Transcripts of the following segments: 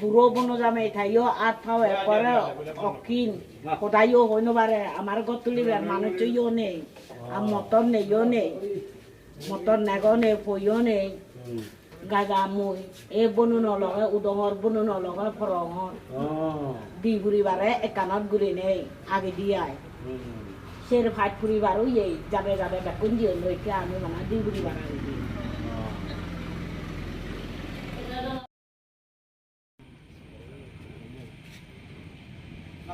বুড়ো বনো যামে এঠাইও আট ফাও একবারে অকিন কোথায়ও হইনো পারে আমার ঘর তুলিবে মানুষ ইও নেই আর মটন নেইও নেই মটন নেগো নেই ফইও নেই। গাগা মুই এই বনু নলগে উদঙর বনু নলগে ফরঙর দি ঘুরিবারে একানত ঘুরি নেই আগে দিয়াই সের ফাইট ফুরিবারও এই যাবে যাবে বেকুন দিয়ে লইকে আমি মানে দি ঘুরিবার আগে দিই আছে না ঠক আছে দেড় দেড়শো কেজির মতন ঠক আছে ওই দিন কি ভাজি না সব পাই ভগবান কিছু ওই মানে দুই তিন দিন আনজি দিন আছে দেড়শো কেজি চাল ঠক আছে দিকা আনজি দিতে আছে না এটা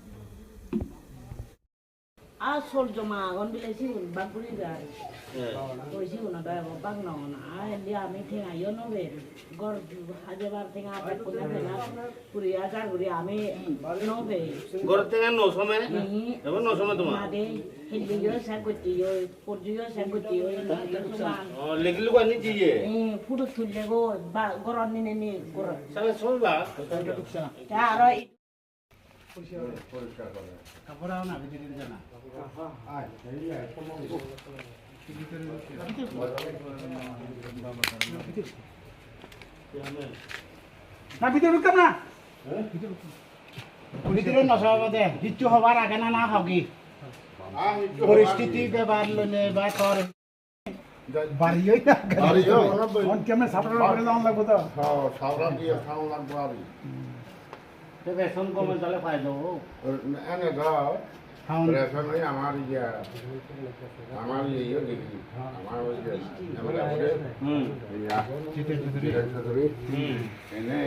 আর সর জমা আগন বিলাইছি বাগুড়ি গাই হ্যাঁ কইছি না দাই বাগ না না আর এলি আমি ঠেঙা ইয়ে নবে গর হাজার ঠেঙা আপে কোনে ফেলা পুরি হাজার ঘুরি আমি নবে ঘর থেকে ন সময় এবার ন সময় তোমার মাদে হিন্দি ইয়ে সাগতি ইয়ে পরজু ইয়ে সাগতি ইয়ে সমান কো নি জিয়ে ফুটু তুললে গো বা নিনে নি গরম সাবে সববা তা আর পরিষ্কার করে না ভিতরে ঢুকতাম না ভিতরে নসাবা দে কিচ্ছু হবার আগে না না হবি পরিস্থিতি ব্যবহার লইলে বা বাড়িও না বাড়িও। না। কেমনে সাপড়া করে দাম লাগবো তো? সাবরা দিয়ে খাওয়া লাগবো আর বেসন কমে তাহলে পাই দেবো। এনে ধর রেশন ওই আমার ইয়ে আমার ইয়ে দেখি। আমার ওই যে এমএলএ করে হুম। ইয়া। ধরে হুম। এনে।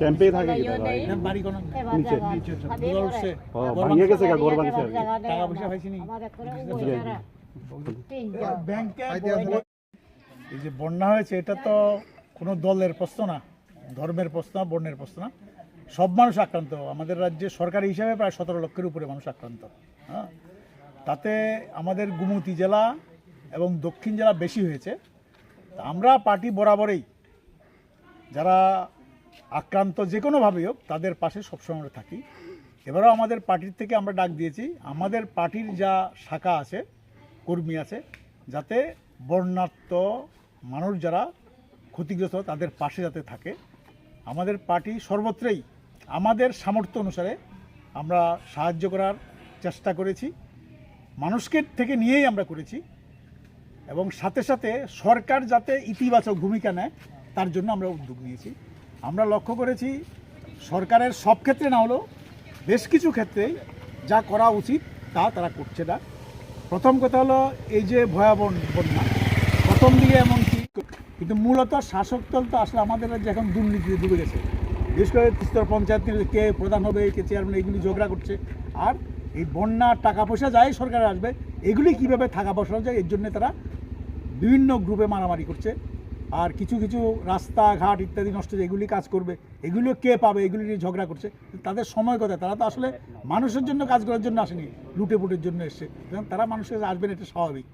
ক্যাম্পে থাকে বাড়ি কোন নিচে। উঠছে ভাঙিয়ে গেছে গা ঘর ভাঙছে টাকা পয়সা পাইছি নি ব্যাংকে এই যে বন্যা হয়েছে এটা তো কোনো দলের প্রশ্ন না, ধর্মের প্রশ্ন, বর্ণের প্রশ্ন না। সব মানুষ আক্রান্ত। আমাদের রাজ্যে সরকারি হিসাবে প্রায় সতেরো লক্ষের উপরে মানুষ আক্রান্ত। হ্যাঁ? তাতে আমাদের গুমতি জেলা এবং দক্ষিণ জেলা বেশি হয়েছে। আমরা পার্টি বরাবরই, যারা আক্রান্ত যে কোনোভাবেই হোক, তাদের পাশে সবসময় আমরা থাকি। এবারেও আমাদের পার্টির থেকে আমরা ডাক দিয়েছি। আমাদের পার্টির যা শাখা আছে, কর্মী আছে, যাতে বর্ণাত্ম মানুষ যারা ক্ষতিগ্রস্ত তাদের পাশে যাতে থাকে। আমাদের পার্টি সর্বত্রই আমাদের সামর্থ্য অনুসারে আমরা সাহায্য করার চেষ্টা করেছি। মানুষকে থেকে নিয়েই আমরা করেছি এবং সাথে সাথে সরকার যাতে ইতিবাচক ভূমিকা নেয়, তার জন্য আমরা উদ্যোগ নিয়েছি। আমরা লক্ষ্য করেছি সরকারের সব ক্ষেত্রে না হলেও বেশ কিছু ক্ষেত্রেই যা করা উচিত, তা তারা করছে না। প্রথম কথা হলো এই যে ভয়াবহ বন্যা, প্রথম দিকে এমনকি কিন্তু মূলত শাসক দল তো আসলে আমাদের রাজ্যে এখন দুর্নীতিতে ডুবে গেছে। বিশেষ করে স্তর পঞ্চায়েত কে প্রধান হবে কে চেয়ারম্যান এগুলি ঝগড়া করছে। আর এই বন্যা টাকা পয়সা যাই সরকারে আসবে এগুলি কীভাবে থাকা বসানো যায় এর জন্য তারা বিভিন্ন গ্রুপে মারামারি করছে। আর কিছু কিছু রাস্তাঘাট ইত্যাদি নষ্ট হয়েছে, এগুলি কাজ করবে এগুলো কে পাবে এগুলি নিয়ে ঝগড়া করছে। তাদের সময় কথা তারা তো আসলে মানুষের জন্য কাজ করার জন্য আসেনি লুটে পুটের জন্য এসছে। তারা মানুষের আসবেন এটা স্বাভাবিক।